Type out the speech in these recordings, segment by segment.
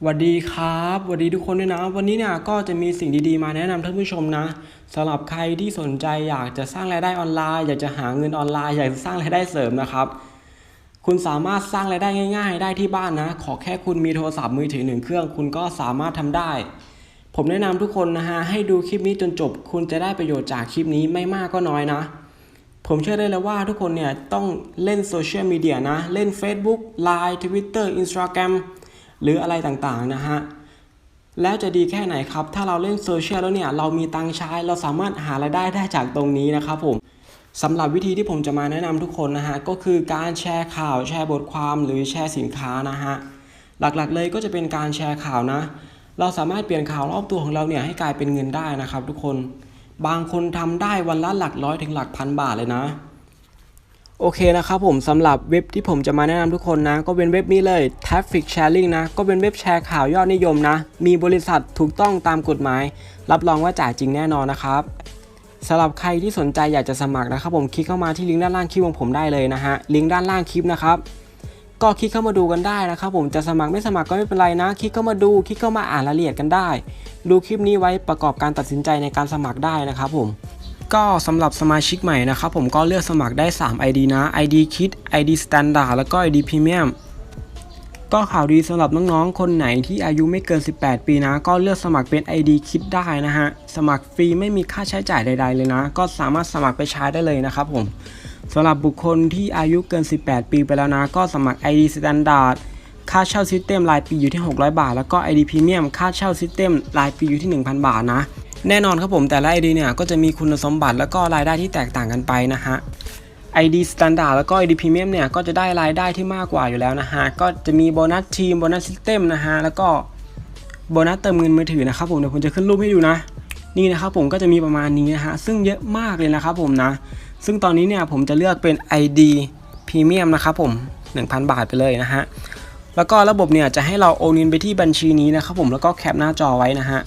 สวัสดีครับสวัสดีทุกคนด้วยนะ วันนี้เนี่ยก็จะมีสิ่งดีๆมาแนะนำท่านผู้ชมนะสำหรับใครที่สนใจอยากจะสร้างรายได้ออนไลน์ อยากจะหาเงินออนไลน์ อยากจะสร้างรายได้เสริมนะครับ คุณสามารถสร้างรายได้ง่าย ๆ ได้ที่บ้านนะ ขอแค่คุณมีโทรศัพท์มือถือหนึ่งเครื่อง คุณก็สามารถทำได้ ผมแนะนำทุกคนนะฮะให้ดูคลิปนี้จนจบ คุณจะได้ประโยชน์จากคลิปนี้ไม่มากก็น้อยนะ ผมเชื่อได้เลยว่าทุกคนเนี่ยต้องเล่นโซเชียลมีเดียนะ เล่น Facebook Line Twitter Instagram หรืออะไรต่างๆนะฮะแล้วจะดีแค่ไหนครับ ถ้าเราเล่นโซเชียลแล้วเนี่ยเรามีตังใช้เราสามารถหารายได้ได้จากตรงนี้นะครับผมสำหรับวิธีที่ผมจะมาแนะนำทุกคนนะฮะก็คือการแชร์ข่าวแชร์บทความหรือแชร์สินค้านะฮะหลักๆเลยก็จะเป็นการแชร์ข่าวนะ เราสามารถเปลี่ยนข่าวรอบตัวของเราเนี่ยให้กลายเป็นเงินได้นะครับ ทุกคน บางคนทำได้วันละหลักร้อยถึงหลักพันบาทเลยนะ โอเคนะครับผมสำหรับเว็บที่ผมจะมาแนะนำทุกคนนะ ก็เป็นเว็บนี้เลย Traffic Sharing นะ ก็เป็นเว็บแชร์ข่าวยอดนิยมนะ มีบริษัทถูกต้องตามกฎหมาย รับรองว่าจ่ายจริงแน่นอนนะครับสำหรับใครที่สนใจอยากจะสมัครนะครับผมคลิกเข้ามาที่ลิงก์ด้านล่างคลิปของผมได้เลยนะฮะลิงก์ด้านล่างคลิปนะครับก็คลิกเข้ามาดูกันได้นะครับผมจะสมัครไม่สมัครก็ไม่เป็นไรนะ คลิกเข้ามาดูคลิกเข้ามาอ่านรายละเอียดกันได้ ดูคลิปนี้ไว้ประกอบการตัดสินใจในการสมัครได้นะครับผม ก็สำหรับสมาชิกใหม่นะครับผมก็เลือกสมัครได้ 3 ID นะ ID Kit ID Standard แล้วก็ ID Premium ก็ข่าวดีสำหรับน้องๆ คนไหนที่อายุไม่เกิน 18 ปีนะ ก็เลือกสมัครเป็น ID Kit ได้นะฮะ สมัครฟรีไม่มีค่าใช้จ่ายใด ๆ เลยนะ ก็สามารถสมัครไปใช้ได้เลยนะครับผมสำหรับบุคคลที่อายุเกิน 18 ปีไปแล้วนะ ก็สมัคร ID Standard ค่าเช่าซิสเต็มรายปีอยู่ที่ 600 บาท แล้วก็ ID Premium ค่าเช่าซิสเต็มรายปีอยู่ที่ 1,000 บาทนะ แน่นอนครับผมแต่ละ ID เนี่ยก็จะมีคุณสมบัติแล้วก็รายได้ที่แตกต่างกันไปนะฮะ ID Standard แล้วก็ ID Premium เนี่ยก็จะได้รายได้ที่มากกว่าอยู่แล้วนะฮะ ก็จะมีโบนัสทีมโบนัสซิสเต็มนะฮะ แล้วก็โบนัสเติมเงินมือถือนะครับผมเดี๋ยวผมจะขึ้นรูปให้ดูนะ นี่นะครับผมก็จะมีประมาณนี้นะฮะ ซึ่งเยอะมากเลยนะครับผมนะ ซึ่งตอนนี้เนี่ยผมจะเลือกเป็น ID Premium นะครับผม 1,000 บาทไปเลยนะฮะ แล้วก็ระบบเนี่ยจะให้เราโอนเงินไปที่บัญชีนี้นะครับผมแล้วก็แคปหน้าจอไว้นะฮะ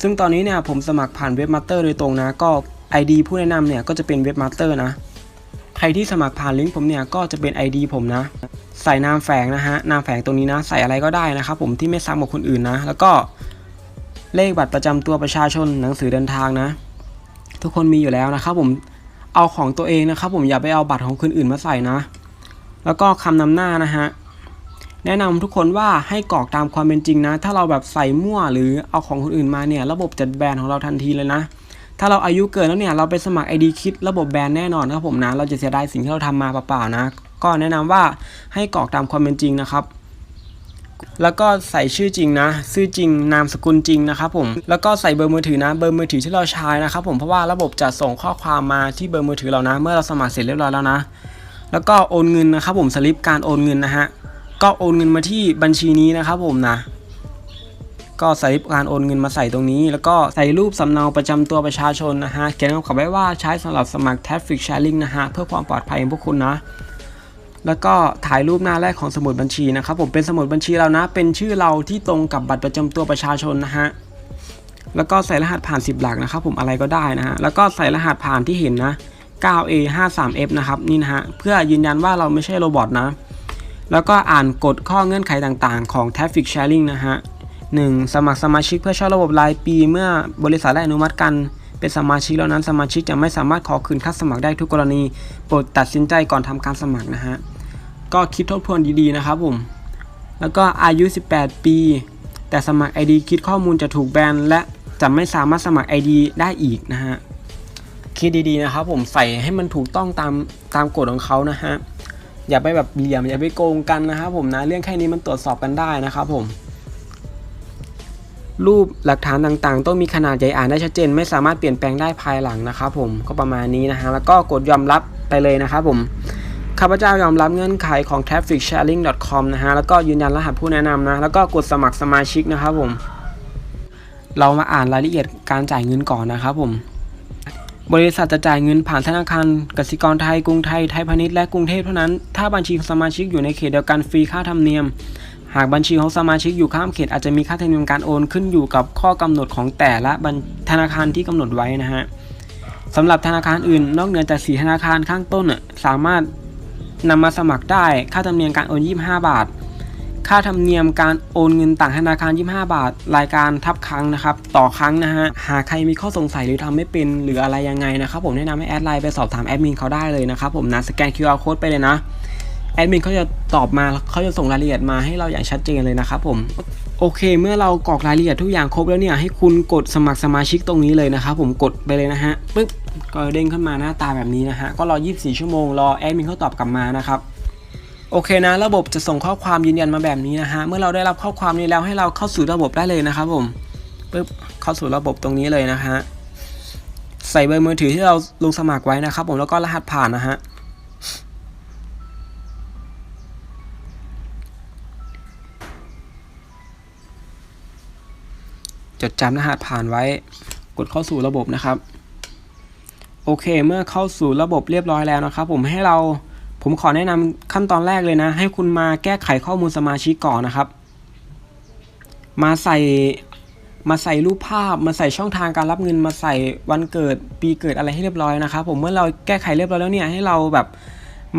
ซึ่งตอนนี้เนี่ยผมสมัครผ่านเว็บมาสเตอร์โดยตรงนะ ก็ ID ผู้แนะนำเนี่ยก็จะเป็นเว็บมาสเตอร์นะ ใครที่สมัครผ่านลิงก์ผมเนี่ยก็จะเป็น ID ผมนะ ใส่นามแฝงนะฮะ นามแฝงตรงนี้นะ ใส่อะไรก็ได้นะครับผมที่ไม่ซ้ำกับคนอื่นนะ แล้วก็เลขบัตรประจำตัวประชาชนหนังสือเดินทางนะ ทุกคนมีอยู่แล้วนะครับผมเอาของตัวเองนะครับผมอย่าไปเอาบัตรของคนอื่นมาใส่นะ แล้วก็คำนำหน้านะฮะ แนะนำทุกคนว่าให้กรอกตามความเป็นจริงนะ ถ้าเราแบบใส่มั่วหรือเอาของคนอื่นมาเนี่ย ระบบจัดแบนของเราทันทีเลยนะ ถ้าเราอายุเกินแล้วเนี่ย เราไปสมัคร ID คิดระบบแบนแน่นอนครับผมนะ เราจะเสียดายสิ่งที่เราทำมาเปล่าๆนะ ก็แนะนำว่าให้กรอกตามความเป็นจริงนะครับ แล้วก็ใส่ชื่อจริงนะ ชื่อจริง นามสกุลจริงนะครับผม แล้วก็ใส่เบอร์มือถือนะ เบอร์มือถือที่เราใช้นะครับผม เพราะว่าระบบจะส่งข้อความมาที่เบอร์มือถือเรานะ เมื่อเราสมัครเสร็จเรียบร้อยแล้วนะ แล้วก็โอนเงินนะครับผม สลิปการโอนเงินนะฮะ ก็โอนเงินมาที่บัญชีนี้นะครับผมนะ ก็ใส่การโอนเงินมาใส่ตรงนี้ แล้วก็ใส่รูปสำเนาประจำตัวประชาชนนะฮะเขียนคำขอไว้ว่าใช้สำหรับสมัคร Traffic Sharing นะฮะเพื่อความปลอดภัยของพวกคุณนะแล้วก็ถ่ายรูปหน้าแรกของสมุดบัญชีนะครับผมเป็นสมุดบัญชีเรานะ เป็นชื่อเราที่ตรงกับบัตรประจำตัวประชาชนนะฮะแล้วก็ใส่รหัสผ่าน 10 หลักนะครับผมอะไรก็ได้นะฮะแล้วก็ใส่รหัสผ่านที่เห็นนะ 9A53F นะครับนี่นะฮะเพื่อยืนยันว่าเราไม่ใช่โรบอทนะ แล้วก็อ่านกฎข้อเงื่อนไขต่างๆ ของ Traffic Sharing นะฮะ 1. สมัครสมาชิกเพื่อเช่าระบบรายปี เมื่อบริษัทได้อนุมัติกัน เป็นสมาชิกแล้วนั้นสมาชิกจะไม่สามารถขอคืนค่าสมัครได้ทุกกรณี โปรดตัดสินใจก่อนทำการสมัครนะฮะ ก็คิดทบทวนดีๆนะครับผม แล้วก็อายุ 18 ปี แต่สมัคร ID คิดข้อมูลจะถูกแบนและจะไม่สามารถสมัคร ID ได้อีกนะฮะคิดดีๆนะครับผมใส่ให้มันถูกต้องตามตามกฎของเขานะฮะ อย่าไปแบบเหลี่ยมอย่าไปโกงกันนะครับผมนะเรื่องแค่นี้มันตรวจสอบกันได้นะครับผม รูปหลักฐานต่างๆ ต้องมีขนาดใหญ่อ่านได้ชัดเจน ไม่สามารถเปลี่ยนแปลงได้ภายหลังนะครับผมก็ประมาณนี้นะฮะแล้วก็กดยอมรับไปเลยนะครับผมข้าพเจ้ายอมรับเงื่อนไขของ trafficsharing.com นะฮะ แล้วก็ยืนยันรหัสผู้แนะนำนะ แล้วก็กดสมัครสมาชิกนะครับผม เรามาอ่านรายละเอียดการจ่ายเงินก่อนนะครับผม บริษัทจะจ่ายเงินผ่านธนาคารกสิกรไทยกรุงไทยไทยพาณิชย์และกรุงเทพเท่านั้น ถ้าบัญชีของสมาชิกอยู่ในเขตเดียวกันฟรีค่าธรรมเนียม หากบัญชีของสมาชิกอยู่ข้ามเขตอาจจะมีค่าธรรมเนียมการโอนขึ้นอยู่กับข้อกำหนดของแต่ละธนาคารที่กำหนดไว้นะฮะสำหรับธนาคารอื่น นอกเหนือจากสีธนาคารข้างต้นสามารถนำมาสมัครได้ค่าธรรมเนียมการโอน 25 บาท ค่าธรรมเนียมการโอนเงินต่างธนาคาร 25 บาท รายการทับครั้งนะครับ ต่อครั้งนะฮะ หากใครมีข้อสงสัยหรือทำไม่เป็นหรืออะไรยังไงนะครับ ผมแนะนำให้แอดไลน์ไปสอบถามแอดมินเขาได้เลยนะครับผมนะสแกน QR code ไปเลยนะแอดมินเขาจะตอบมาเขาจะส่งรายละเอียดมาให้เราอย่างชัดเจนเลยนะครับผมโอเค เมื่อเรากรอกรายละเอียดทุกอย่างครบแล้วเนี่ยให้คุณกดสมัครสมาชิกตรงนี้เลยนะครับผมกดไปเลยนะฮะปึ๊บก็เด้งขึ้นมาหน้าตาแบบนี้นะฮะก็รอ 24 ชั่วโมงรอแอดมินเขาตอบกลับมานะครับ โอเคนะ ระบบจะส่งข้อความยืนยันมาแบบนี้นะฮะ เมื่อเราได้รับข้อความนี้แล้วให้เราเข้าสู่ระบบได้เลยนะครับผมปึ๊บเข้าสู่ระบบตรงนี้เลยนะฮะ ใส่เบอร์มือถือที่เราลงสมัครไว้นะครับ ผมแล้วก็รหัสผ่านนะฮะจดจำรหัสผ่านไว้ กดเข้าสู่ระบบนะครับ โอเค เมื่อเข้าสู่ระบบเรียบร้อยแล้วนะครับ ผมให้เรา ผมขอแนะนำขั้นตอนแรกเลยนะ ให้คุณมาแก้ไขข้อมูลสมาชิกก่อนนะครับ มาใส่มาใส่รูปภาพ มาใส่ช่องทางการรับเงิน มาใส่วันเกิดปีเกิดอะไรให้เรียบร้อยนะครับ ผมเมื่อเราแก้ไขเรียบร้อยแล้วเนี่ยให้เราแบบ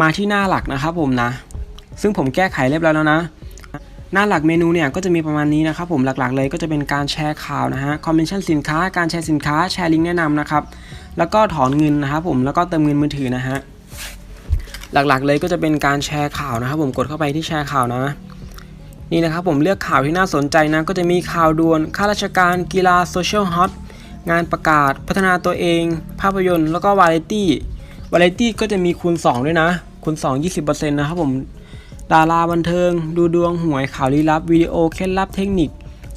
มาที่หน้าหลักนะครับ ผมนะ ซึ่งผมแก้ไขเรียบร้อยแล้วนะ หน้าหลักเมนูเนี่ยก็จะมีประมาณนี้นะครับ ผมหลักๆเลยก็จะเป็นการแชร์ข่าวนะฮะคอมเมนชั่นสินค้า การแชร์สินค้าแชร์ลิงก์แนะนำนะครับแล้วก็ถอนเงินนะครับผมแล้วก็เติมเงินมือถือนะฮะ หลักๆ เลยก็จะเป็นการแชร์ข่าวนะครับ ผมกดเข้าไปที่แชร์ข่าวนะนี่นะครับผมเลือกข่าวที่น่าสนใจนะ ก็จะมีข่าวด่วนข้าราชการกีฬาโซเชียลฮอตงานประกาศพัฒนาตัวเอง ภาพยนตร์แล้วก็วาไรตี้วาไรตี้ก็จะมีคูณ 2 ด้วยนะคูณ 2 20%นะครับผมดาราบันเทิง ดูดวงหวยข่าวลี้ลับวิดีโอเคล็ดลับเทคนิค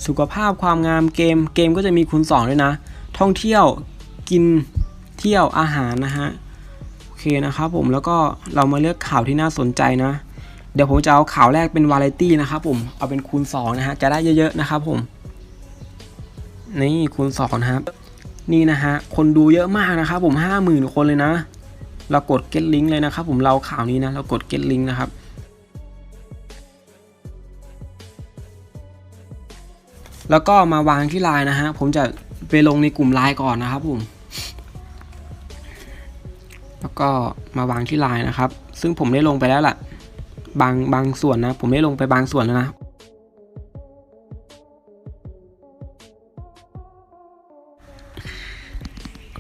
สุขภาพความงามเกม เกมก็จะมีคูณ 2 ด้วยนะ ท่องเที่ยวกินเที่ยวอาหารนะฮะ เคนะครับผมแล้วก็เรามาเลือกข่าวที่น่าสนใจนะ เดี๋ยวผมจะเอาข่าวแรกเป็นวาไรตี้นะครับผมเอาเป็นคูณ2นะฮะจะได้เยอะๆนะครับผมนี่คูณ2นะครับนี่นะฮะคนดูเยอะมากนะครับผม 50,000 คนเลยนะ เรากด get link เลยนะครับผมเราข่าวนี้นะ เรากด get link นะครับแล้วก็มาวางที่ไลน์นะฮะผมจะไปลงในกลุ่มไลน์ก่อนนะครับผม แล้วก็มาวางที่ลน์นะครับ ซึ่งผมได้ลงไปแล้วล่ะ บางบางส่วนนะ ผมได้ลงไปบางส่วนแล้วนะ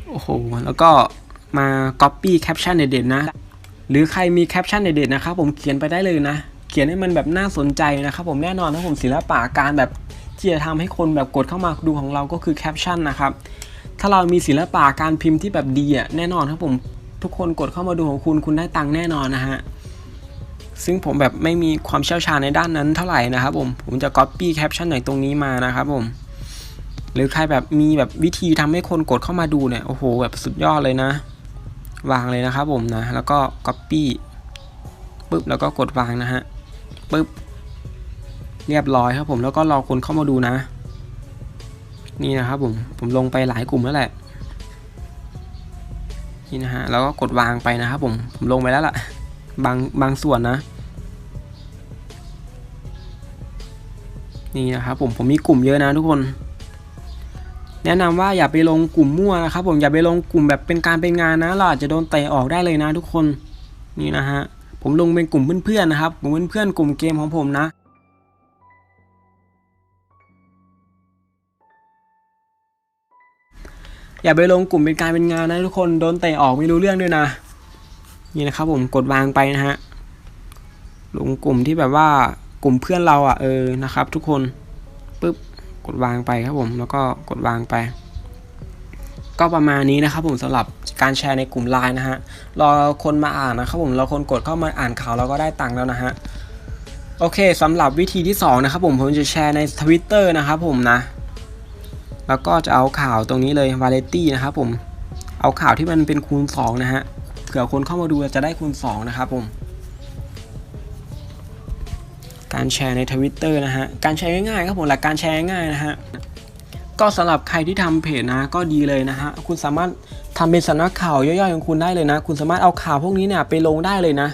โอ้โห แล้วก็มา copy caption เด็ดๆนะ หรือใครมีแคปชั่นเด็ดๆนะครับผมเขียนไปได้เลยนะ เขียนให้มันแบบน่าสนใจนะครับผมแน่นอนนะผมศิลปะการแบบที่จะทำให้คนแบบกดเข้ามาดูของเราก็คือแคปชั่นนะครับ ถ้าเรามีศิลปะการพิมพ์ที่แบบดีอะแน่นอนครับผม ทุกคนกดเข้ามาดูของคุณคุณได้ตังค์แน่นอนนะฮะซึ่งผมแบบไม่มีความเชี่ยวชาญในด้านนั้นเท่าไหร่นะครับผมผมจะ copy caption หน่อยตรงนี้มานะครับผมหรือใครแบบมีแบบวิธีทำให้คนกดเข้ามาดูเนี่ยโอ้โหแบบสุดยอดเลยนะ วางเลยนะครับผมนะ แล้วก็ copy ปึ๊บแล้วก็กดวางนะฮะปึ๊บเรียบร้อยครับผมแล้วก็รอคนเข้ามาดูนะ นี่นะครับผมผมลงไปหลายกลุ่มแล้วแหละ นี่นะฮะแล้วก็กดวางไปนะครับผมผมลงไปแล้วล่ะบางบางส่วนนะ นี่นะครับผมผมมีกลุ่มเยอะนะทุกคน แนะนำว่าอย่าไปลงกลุ่มมั่วนะครับ ผมอย่าไปลงกลุ่มแบบเป็นการเป็นงานนะเราอาจจะโดนเตะออกได้เลยนะทุกคนนี่นะฮะผมลงเป็นกลุ่มเพื่อนๆนะครับกลุ่มเพื่อนๆกลุ่มเกมของผมนะ อย่าไปลงกลุ่มเป็นการเป็นงานนะทุกคนโดนเตะออกไม่รู้เรื่องด้วยนะ นี่นะครับผมกดวางไปนะฮะลงกลุ่มที่แบบว่ากลุ่มเพื่อนเราอะเออนะครับ ทุกคนปึ๊บกดวางไปครับผมแล้วก็กดวางไป ก็ประมาณนี้นะครับผมสำหรับการแชร์ในกลุ่มไลน์นะฮะรอคนมาอ่านนะครับผมเราคนกดเข้ามาอ่านข่าวเราก็ได้ตังค์แล้วนะฮะโอเคสำหรับวิธีที่สองนะครับผมผมจะแชร์ใน Twitter นะครับผมนะ แล้วก็จะเอาข่าวตรงนี้เลยวาเลตี้นะครับผมเอาข่าวที่มันเป็นคูณ 2 นะฮะเผื่อคนเข้ามาดูจะได้คูณ 2 นะครับผมการแชร์ในทวิตเตอร์นะฮะ การแชร์ง่ายๆครับผมหลักการแชร์ง่ายนะฮะ ก็สำหรับใครที่ทำเพจนะก็ดีเลยนะฮะ คุณสามารถทำเป็นสำนักข่าวย่อยๆของคุณได้เลยนะ คุณสามารถเอาข่าวพวกนี้เนี่ยไปลงได้เลยนะ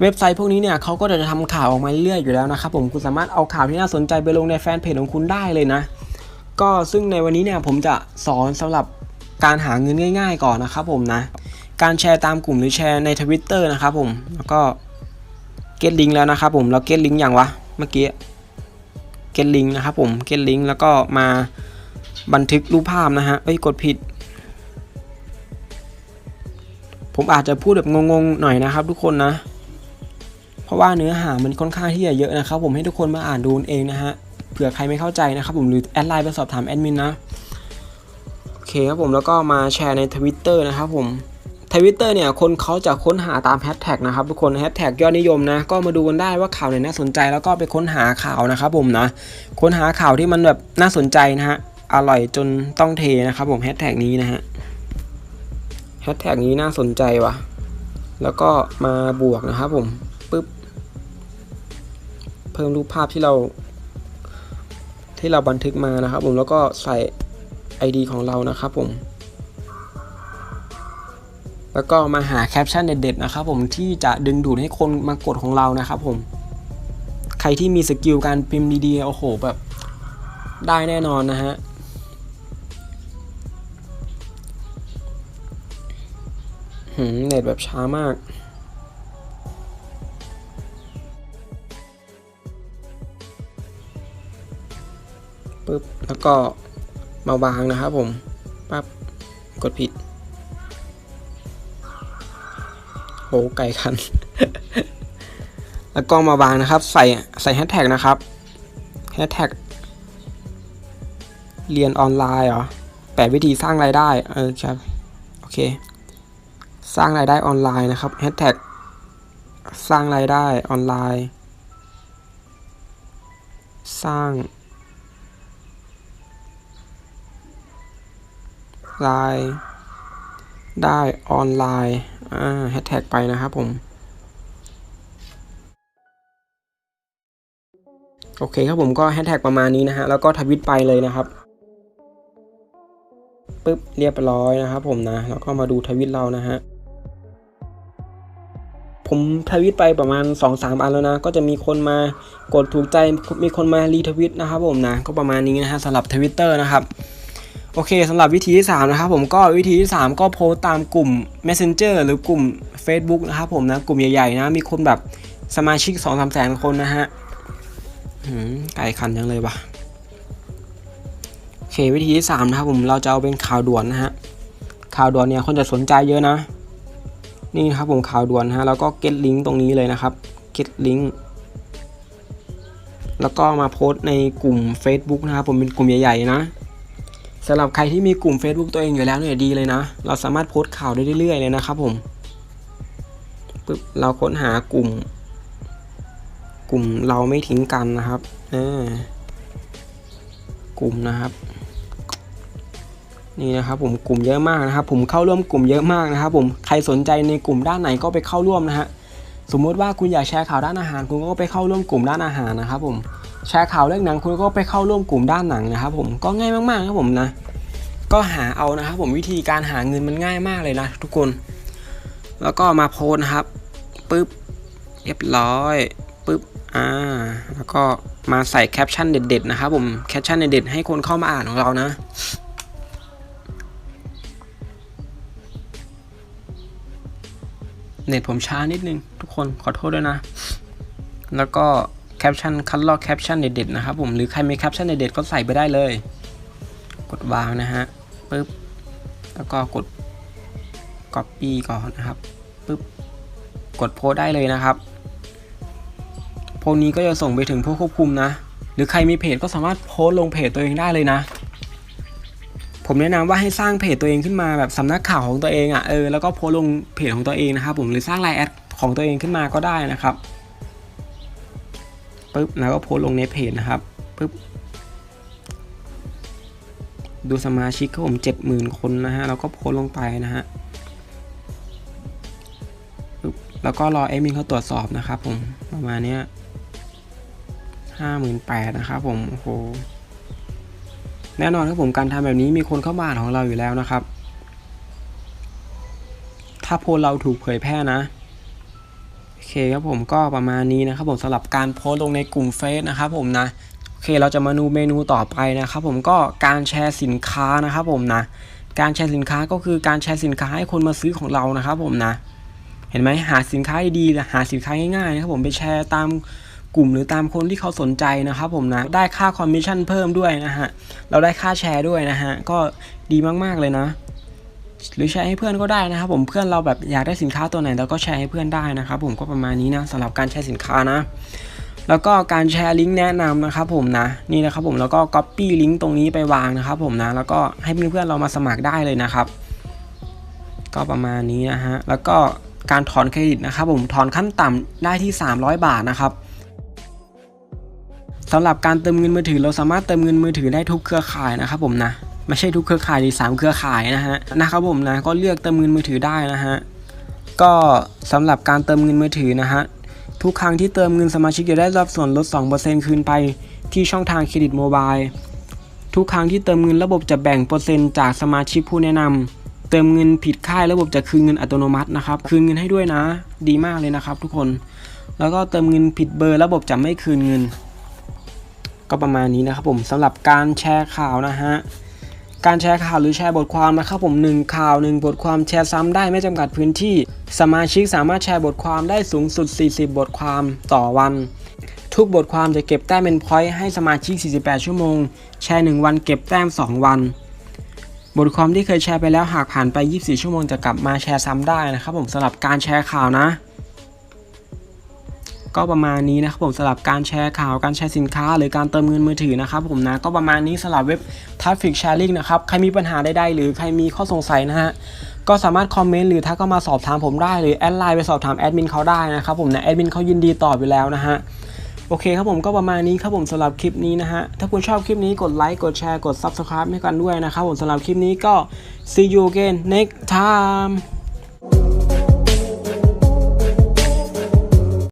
เว็บไซต์พวกนี้เนี่ยเขาก็จะทำข่าวออกมาเรื่อยๆอยู่แล้วนะครับผม คุณสามารถเอาข่าวที่น่าสนใจไปลงในแฟนเพจของคุณได้เลยนะ ก็ซึ่งในวันนี้เนี่ยผมจะสอนสำหรับการหาเงินง่าย ๆ ก่อนนะครับผมนะ การแชร์ตามกลุ่มหรือแชร์ในทวิตเตอร์นะครับผม แล้วก็เก็ตลิงก์แล้วนะครับผมเราเก็ตลิงก์อย่างวะเมื่อกี้ get link นะครับผม get link แล้วก็มาบันทึกรูปภาพนะฮะเอ้ยกดผิด ผมอาจจะพูดแบบงงๆหน่อยนะครับ ทุกคนนะ เพราะว่าเนื้อหามันค่อนข้างที่จะเยอะนะครับ ผมให้ทุกคนมาอ่านดูเองนะฮะ เผื่อใครไม่เข้าใจนะครับผมหรือแอดไลน์ไปสอบถามแอดมินนะโอเคครับผมแล้วก็มาแชร์ในทวิตเตอร์นะครับผมทวิตเตอร์เนี่ยคนเขาจะค้นหาตามแฮชแท็กนะครับทุกคนแฮชแท็กยอดนิยมนะก็มาดูกันได้ว่าข่าวไหนน่าสนใจแล้วก็ไปค้นหาข่าวนะครับผมนะค้นหาข่าวที่มันแบบน่าสนใจนะฮะอร่อยจนต้องเทนะครับผมแฮชแท็กนี้นะฮะแฮชแท็กนี้น่าสนใจว่ะแล้วก็มาบวกนะครับผมปึ๊บเพิ่มรูปภาพที่เรา ที่เราบันทึกมานะครับ ผมแล้วก็ใส่ ID ของเรานะครับผม แล้วก็มาหาแคปชั่นเด็ดๆนะครับผมที่จะดึงดูดให้คนมากดของเรานะครับผม ใครที่มีสกิลการพิมพ์ดีๆโอ้โหแบบได้แน่นอนนะฮะหืมเน็ตแบบช้ามาก ปึ๊บแล้วก็มาวางนะครับผมปั๊บกดผิดโหไก่คัน แล้วก็มาวางนะครับ ใส่ใส่แฮชแท็กนะครับแฮชแท็กเรียนออนไลน์เหรอแปดวิธีสร้างรายได้เออครับโอเค สร้างรายได้ออนไลน์นะครับแฮชแท็กสร้างรายได้ออนไลน์ สร้าง รายได้ออนไลน์อ่าแฮชแท็กไปนะครับผม โอเคครับผมก็แฮชแท็กประมาณนี้นะฮะ แล้วก็ทวิตไปเลยนะครับปึ๊บเรียบร้อยนะครับผมนะ แล้วก็มาดูทวิตเรานะฮะผมทวิตไปประมาณ 2-3 อันแล้วนะ ก็จะมีคนมากดถูกใจมีคนมารีทวิตนะครับผมนะ ก็ประมาณนี้นะฮะสำหรับทวิตเตอร์นะครับ โอเคสำหรับวิธีที่ 3 นะครับผมก็วิธีที่ 3 ก็โพสตตามกลุ่ม Messenger หรือกลุ่ม Facebook นะครับผมนะกลุ่มใหญ่ๆนะมีคนแบบสมาชิก 2-3แสนคนนะฮะหืมไก่คันยังเลยวะโอเควิธีที่ 3 นะครับผมเราจะเอาเป็นข่าวด่วนนะฮะข่าวด่วนเนี่ยคนจะสนใจเยอะนะ นี่นครับผมข่าวด่วนฮะแล้วก็ get link ตรงนี้เลยนะครับ get link แล้วก็มาโพสต์ในกลุ่ม Facebook นะครับผมเป็นกลุ่มใหญ่ๆนะ สำหรับใครที่มีกลุ่ม Facebook ตัวเองอยู่แล้วเนี่ยดีเลยนะ เราสามารถโพสต์ข่าวได้เรื่อยๆเลยนะครับผมปึ๊บเราค้นหากลุ่ม กลุ่มเราไม่ทิ้งกันนะครับอ่ากลุ่มนะครับ นี่นะครับผมกลุ่มเยอะมากนะครับ ผมเข้าร่วมกลุ่มเยอะมากนะครับ ผมใครสนใจในกลุ่มด้านไหนก็ไปเข้าร่วมนะฮะสมมุติว่าคุณอยากแชร์ข่าวด้านอาหาร คุณก็ไปเข้าร่วมกลุ่มด้านอาหารนะครับผม แชร์ข่าวเรื่องหนังคุณก็ไปเข้าร่วมกลุ่มด้านหนังนะครับผมก็ง่ายมากๆครับผมนะ ก็หาเอานะครับผมวิธีการหาเงินมันง่ายมากเลยนะทุกคน แล้วก็มาโพสต์นะครับปึ๊บเรียบร้อยปึ๊บอ่าแล้วก็มาใส่แคปชั่นเด็ดๆนะครับผมแคปชั่นเด็ดๆให้คนเข้ามาอ่านของเรานะเน็ตผมช้านิดนึง ทุกคนขอโทษด้วยนะ แล้วก็ แคปชั่นคัดลอกแคปชั่นเด็ดๆนะครับผมหรือใครมีแคปชั่นเด็ดๆก็ใส่ไปได้เลย กดวางนะฮะปึ๊บแล้วก็กด Copy ก่อนนะครับปึ๊บกดโพสได้เลยนะครับ โพสนี้ก็จะส่งไปถึงผู้ควบคุมนะ หรือใครมีเพจก็สามารถโพสลงเพจตัวเองได้เลยนะ ผมแนะนำว่าให้สร้างเพจตัวเองขึ้นมาแบบสำนักข่าวของตัวเองอะ่ะเออแล้วก็โพสลงเพจของตัวเองนะครับผมหรือสร้างไลน์แอดของตัวเองขึ้นมาก็ได้นะครับ ปึ๊บแล้วก็โพสลงในเพจนะครับปึ๊บดูสมาชิกครับผมเจ็ดหมื่นคนนะฮะแล้วก็โพสลงไปนะฮะปึ๊บแล้วก็รอเอมินเขาตรวจสอบนะครับผมประมาณเนี้ยห้าหมื่นแปดนะครับผมโอ้โหแน่นอนครับผมการทำแบบนี้มีคนเข้ามาของเราอยู่แล้วนะครับ ถ้าโพสเราถูกเผยแพร่นะ เคครับผมก็ประมาณนี้นะครับผมสำหรับการโพสต์ลงในกลุ่มเฟซนะครับผมนะโอเคเราจะมาดูเมนูต่อไปนะครับผมก็การแชร์สินค้านะครับผมนะการแชร์สินค้าก็คือการแชร์สินค้าให้คนมาซื้อของเรานะครับผมนะ เห็นไหมหาสินค้าดีๆหาสินค้าง่ายๆนะครับผมไปแชร์ตามกลุ่มหรือตามคนที่เขาสนใจนะครับผมนะได้ค่าคอมมิชชั่นเพิ่มด้วยนะฮะเราได้ค่าแชร์ด้วยนะฮะก็ดีมากๆเลยนะ หรือแชร์ให้เพื่อนก็ได้นะครับ ผมเพื่อนเราแบบอยากได้สินค้าตัวไหนเราก็แชร์ให้เพื่อนได้นะครับ ผมก็ประมาณนี้นะสำหรับการแชร์สินค้านะ แล้วก็การแชร์ลิงก์แนะนำนะครับผมนะนี่นะครับผมแล้วก็ Copy ลิงก์ตรงนี้ไปวางนะครับผมนะแล้วก็ให้เพื่อนๆเรามาสมัครได้เลยนะครับ ก็ประมาณนี้นะฮะแล้วก็การถอนเครดิตนะครับผมถอนขั้นต่ำได้ที่ 300 บาทนะครับสำหรับการเติมเงินมือถือเราสามารถเติมเงินมือถือได้ทุกเครือข่ายนะครับผมนะ ไม่ใช่ทุกเครือข่ายดีสามเครือข่ายนะฮะนะครับผมนะก็เลือกเติมเงินมือถือได้นะฮะก็สำหรับการเติมเงินมือถือนะฮะทุกครั้งที่เติมเงินสมาชิกจะได้รับส่วนลด 2%คืนไปที่ช่องทางเครดิตโมบายทุกครั้งที่เติมเงินระบบจะแบ่งเปอร์เซ็นต์จากสมาชิกผู้แนะนำเติมเงินผิดค่ายระบบจะคืนเงินอัตโนมัตินะครับคืนเงินให้ด้วยนะ ดีมากเลยนะครับทุกคน แล้วก็เติมเงินผิดเบอร์ระบบจะไม่คืนเงิน ก็ประมาณนี้นะครับผมสำหรับการแชร์ข่าวนะฮะ การแชร์ข่าวหรือแชร์บทความนะครับผม1ข่าว 1 บทความแชร์ซ้ำได้ไม่จำกัดพื้นที่ สมาชิกสามารถแชร์บทความได้สูงสุด 40 บทความต่อวัน ทุกบทความจะเก็บแต้มเป็นพอยต์ให้สมาชิก 48 ชั่วโมง แชร์ 1 วันเก็บแต้ม 2 วัน บทความที่เคยแชร์ไปแล้วหากผ่านไป 24 ชั่วโมงจะกลับมาแชร์ซ้ำได้นะครับผมสำหรับการแชร์ข่าวนะ ก็ประมาณนี้นะครับผมสำหรับการแชร์ข่าวการแชร์สินค้า หรือการเติมเงินมือถือนะครับผมนะก็ประมาณนี้สำหรับเว็บ Traffic Sharing นะครับใครมีปัญหาใดๆหรือใครมีข้อสงสัยนะฮะก็สามารถคอมเมนต์หรือถ้าก็มาสอบถามผมได้หรือแอดไลน์ไปสอบถามแอดมินเขาได้นะครับผมนะแอดมินเขายินดีตอบอยู่แล้วนะฮะโอเคครับผมก็ประมาณนี้ครับผมสำหรับคลิปนี้นะฮะ ถ้าคุณชอบคลิปนี้กดไลค์กดแชร์กด Subscribe ให้กันด้วยนะครับผมสำหรับคลิปนี้ก็ see you again next time